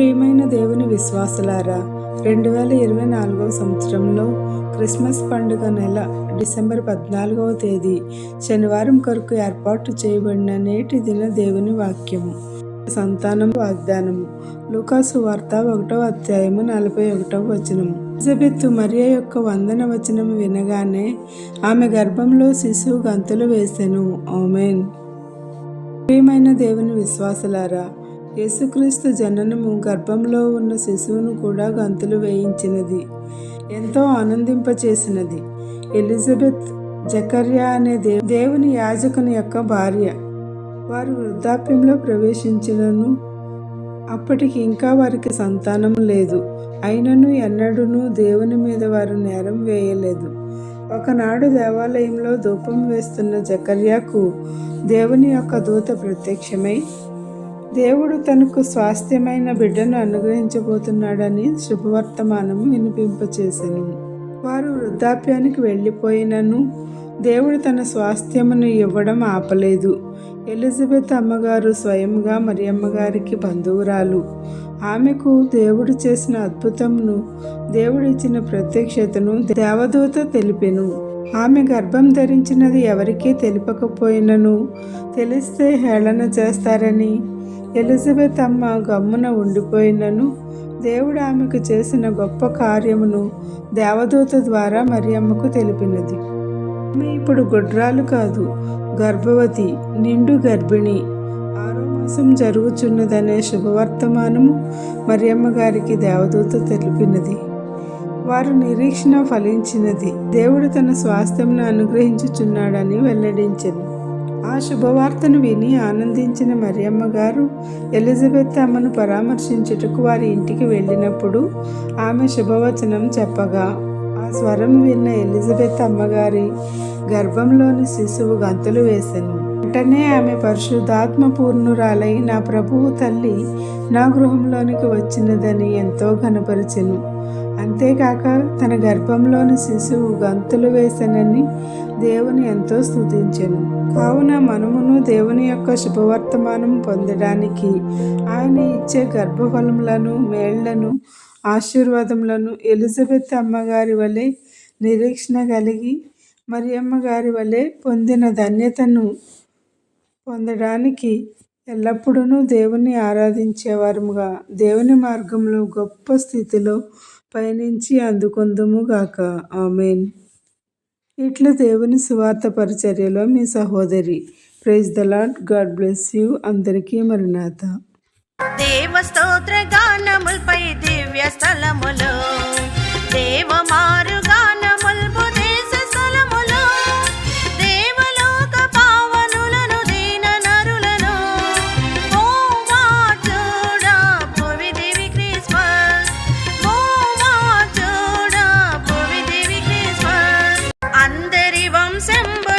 ప్రియమైన దేవుని విశ్వాసులారా రెండు వేల ఇరవై నాలుగవ సంవత్సరంలో క్రిస్మస్ పండుగ నెల డిసెంబర్ పద్నాలుగవ తేదీ శనివారం కొరకు ఏర్పాటు చేయబడిన నేటి దిన దేవుని వాక్యము సంతానం వాగ్దానము. లూకాసు వార్త ఒకటవ అధ్యాయము నలభై ఒకటవ వచనము ఎలిజబెత్ మరియ యొక్క వందన వచనము వినగానే ఆమె గర్భంలో శిశువు గంతులు వేసెను. ఓమెన్ ప్రియమైన దేవుని విశ్వాసులారా యేసుక్రీస్తు జననము గర్భంలో ఉన్న శిశువును కూడా గంతులు వేయించినది. ఎంతో ఆనందింపచేసినది. ఎలిజబెత్ జకర్యా అనే దేవుని యాజకుని యొక్క భార్య. వారు వృద్ధాప్యంలో ప్రవేశించినను అప్పటికి ఇంకా వారికి సంతానం లేదు. అయినను ఎన్నడూనూ దేవుని మీద వారు నేరం వేయలేదు. ఒకనాడు దేవాలయంలో ధూపం వేస్తున్న జకర్యాకు దేవుని యొక్క దూత ప్రత్యక్షమై దేవుడు తనకు స్వాస్థ్యమైన బిడ్డను అనుగ్రహించబోతున్నాడని శుభవర్తమానము వినిపింపచేసెను. వారు వృద్ధాప్యానికి వెళ్ళిపోయినను దేవుడు తన స్వాస్థ్యమును ఇవ్వడం ఆపలేదు. ఎలిజబెత్ అమ్మగారు స్వయంగా మరి అమ్మగారికి బంధువురాలు. ఆమెకు దేవుడు చేసిన అద్భుతమును దేవుడిచ్చిన ప్రత్యక్షతను దేవదూత తెలిపెను. ఆమె గర్భం ధరించినది ఎవరికీ తెలిపకపోయినను తెలిస్తే హేళన చేస్తారని ఎలిజబెత్ అమ్మ గమ్మున ఉండిపోయినను. దేవుడు ఆమెకు చేసిన గొప్ప కార్యమును దేవదూత ద్వారా మరియమ్మకు తెలిపినది. ఆమె ఇప్పుడు గుడ్రాలు కాదు గర్భవతి నిండు గర్భిణి. ఆరో మాసం జరుగుచున్నదనే శుభవర్తమానము మరియమ్మ గారికి దేవదూత తెలిపినది. వారు నిరీక్షణ ఫలించినది. దేవుడు తన స్వాస్థ్యమును అనుగ్రహించుచున్నాడని వెల్లడించింది. ఆ శుభవార్తను విని ఆనందించిన మరియమ్మ గారు ఎలిజబెత్ అమ్మను పరామర్శించుటకు వారి ఇంటికి వెళ్ళినప్పుడు ఆమె శుభవచనం చెప్పగా ఆ స్వరం విన్న ఎలిజబెత్ అమ్మగారి గర్భంలోని శిశువు గంతులు వేసెను. వెంటనే ఆమె పరిశుద్ధాత్మ పూర్ణురాలై నా ప్రభువు తల్లి నా గృహంలోనికి వచ్చినదని ఎంతో ఘనపరిచెను. అంతేకాక తన గర్భంలోని శిశువు గంతులు వేసానని దేవుని ఎంతో స్తుతించెను. కావున మనమును దేవుని యొక్క శుభవర్తమానం పొందడానికి ఆయన ఇచ్చే గర్భఫలములను మేళ్ళను ఆశీర్వాదములను ఎలిజబెత్ అమ్మగారి వలె నిరీక్షణ కలిగి మరి అమ్మగారి వలె పొందిన ధన్యతను పొందడానికి ఎల్లప్పుడూ దేవుణ్ణి ఆరాధించేవారముగా. దేవుని మార్గంలో గొప్ప స్థితిలో పయనించి అందుకొందుముగాక ఆమెన్. ఇట్లు దేవుని సువార్త పరిచర్యలో మీ సహోదరి. Praise the lord god bless you. అందరికీ మరినాథ దేవ స్తోత్ర గానములపై దివ్య స్థలములో December.